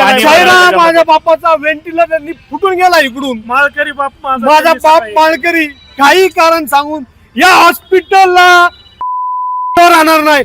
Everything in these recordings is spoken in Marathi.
माझ्या बापाचा व्हेंटिलेटर त्यांनी फुटून गेला इकडून. माळकरी बाप माझा बाप माळकरी. काही कारण सांगून या हॉस्पिटलला राहणार नाही.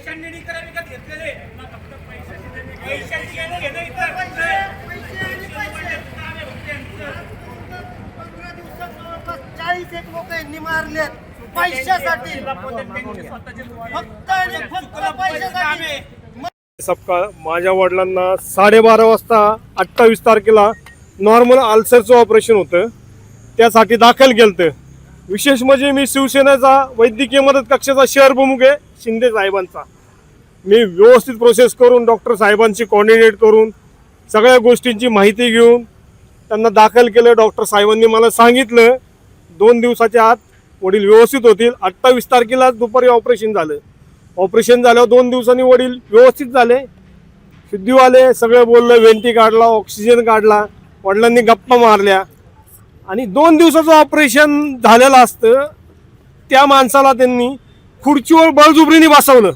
पैशांनी नाही करा विकत घेतलेले? घेणं घेणं. पंधरा दिवसात जवळपास चाळीस एक लोक यांनी मारलेत पैशासाठी. फक्त आणि फक्त पैशासाठी. सपकाळ माझ्या वडिलांना साडेबारा वाजता अठ्ठावीस तारखेला नॉर्मल अल्सरचं ऑपरेशन होतं. त्यासाठी दाखल केलं विशेष म्हणजे मी शिवसेनेचा वैद्यकीय मदत कक्षाचा शहर प्रमुख आहे शिंदे साहेबांचा. मी व्यवस्थित प्रोसेस करून डॉक्टर साहेबांची कॉर्डिनेट करून सगळ्या गोष्टींची माहिती घेऊन त्यांना दाखल केलं. डॉक्टर साहेबांनी मला सांगितलं दोन दिवसाच्या आत वडील व्यवस्थित होतील. अठ्ठावीस तारखेला दुपारी ऑपरेशन झालं. ऑपरेशन झाल्यावर दोन दिवसांनी वडील व्यवस्थित झाले. सिद्धीवाले सगळं बोललं वेंटी काढला ऑक्सिजन काढला. वडिलांनी गप्पा मारल्या. आणि दोन दिवसाचं ऑपरेशन झालेलं असतं. त्या माणसाला त्यांनी खुर्चीवर बळजुबरीने बसवलं.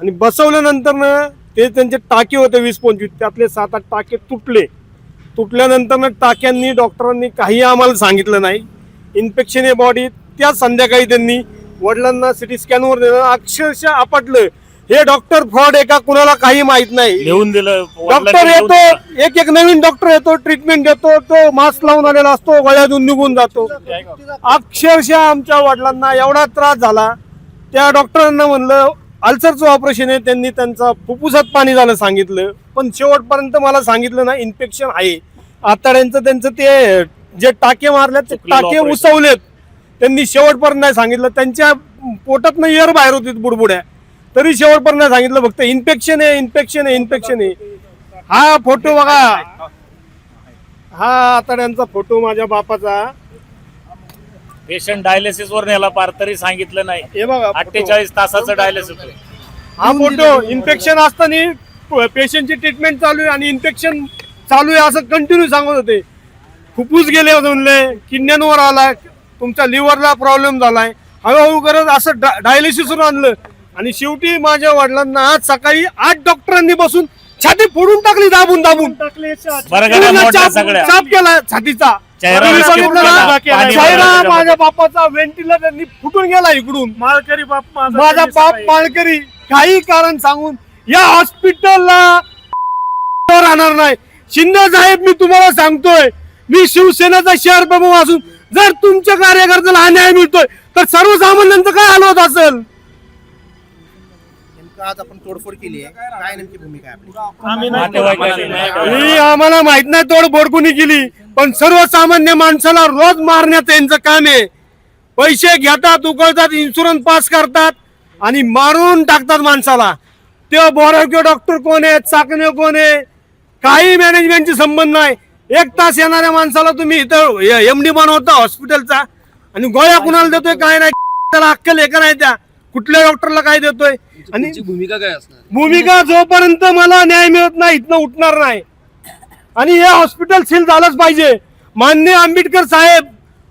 आणि बसवल्यानंतरनं ते त्यांचे टाके होते वीस पंचवीस त्यातले सात आठ टाके तुटले. तुटल्यानंतरनं टाक्यांनी डॉक्टरांनी काही आम्हाला सांगितलं नाही. इन्फेक्शन आहे बॉडी त्या संध्याकाळी त्यांनी वडिलांना सिटी स्कॅनवर नेलं. अक्षरशः आपटलं. हे डॉक्टर फ्रॉड आहे का कुणाला काही माहीत नाही. लिहून दिलं डॉक्टर वडिलांनी येतो. एक एक नवीन डॉक्टर येतो ट्रीटमेंट देतो तो मास्क लावून आलेला असतो गळ्यातून निघून जातो. अक्षरशः आमच्या वडिलांना एवढा त्रास झाला त्या डॉक्टरांना म्हणलं अल्सरचं ऑपरेशन आहे त्यांनी त्यांचा फुफ्फुसात पाणी झालं सांगितलं पण शेवटपर्यंत मला सांगितलं ना इन्फेक्शन आहे. आताड्यांचं त्यांचं ते जे टाके मारले ते चुकलेलं टाके operation. उसवलेत. त्यांनी शेवटपर्यंत नाही सांगितलं त्यांच्या पोटात एअर बाहेर होती बुडबुड्या. तरी शेवटपर्यंत सांगितलं फक्त इन्फेक्शन आहे इन्फेक्शन आहे इन्फेक्शन आहे. हा फोटो बघा. हा आताड्यांचा फोटो माझ्या बापाचा. पेशंट डायलिसिस वर नेला पार तरी सांगितलं नाही. हे बघा photo. अठ्ठेचाळीस तासाचं डायलिसिस हा फोटो इन्फेक्शन असताना पेशंटची ट्रीटमेंट चालू आहे आणि इन्फेक्शन चालू आहे असं कंटिन्यू सांगत होते. फुफ्फुस गेले होते म्हणले किडण्यांवर आलाय तुमच्या लिव्हरला प्रॉब्लेम झालाय. हळूहळू करत असं डायलिसिसवर आणलं. आणि शेवटी माझ्या वडिलांना आज सकाळी आठ डॉक्टरांनी बसून छाती फोडून टाकली दाबून दाबून. चाप केला छातीचा. चेहरा माझ्या बापाचा फुटून गेला इकडून. माळकरी बाप माझा बाप माळकरी. काही कारण सांगून या हॉस्पिटलला राहणार नाही. शिंदे साहेब मी तुम्हाला सांगतोय मी शिवसेनेचा शहर प्रमुख असून जर तुमच्या कार्यकर्त्याला हा न्याय मिळतोय तर सर्वसामान्यांचं काय हाल होत असेल? आज आपण तोडफोड केली आहे? काय नेमकी भूमिका आहे आपली. ही आम्हाला माहीत नाही तोडफोड कोणी केली पण सर्वसामान्य माणसाला रोज मारण्याचं यांचं काम आहे. पैसे घेतात उकळतात इन्शुरन्स पास करतात आणि मारून टाकतात माणसाला. ते बोरावके डॉक्टर कोण आहेत चाकणे कोण आहे? काही मॅनेजमेंटची संबंध नाही. एक तास येणाऱ्या माणसाला तुम्ही इथं एम डी बनवता हॉस्पिटलचा आणि गोळ्या कुणाला देतोय काय नाही त्याला अक्कल हे नाही त्या? कुठल्या डॉक्टरला काय देतोय? आणि भूमिका काय असणार? भूमिका जोपर्यंत मला न्याय मिळत नाही इथनं उठणार नाही. आणि हे हॉस्पिटल सील झालंच पाहिजे. मान्य आंबेडकर साहेब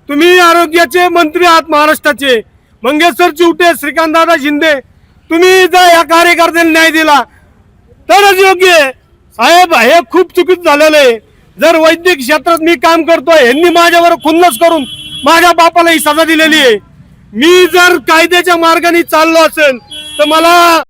तुम्ही आरोग्याचे मंत्री आहात महाराष्ट्राचे. मंगेश्वर चिवटे श्रीकांतदादा शिंदे तुम्ही जर या कार्यकर्त्यांना न्याय दिला तरच योग्य आहे. साहेब हे खूप चुकीचं झालेलं आहे. जर वैद्यक क्षेत्रात मी काम करतोय यांनी माझ्यावर खुन्नस करून माझ्या बापाला ही सजा दिलेली आहे. मी जर कायद्याच्या मार्गाने चाललो असेल तर मला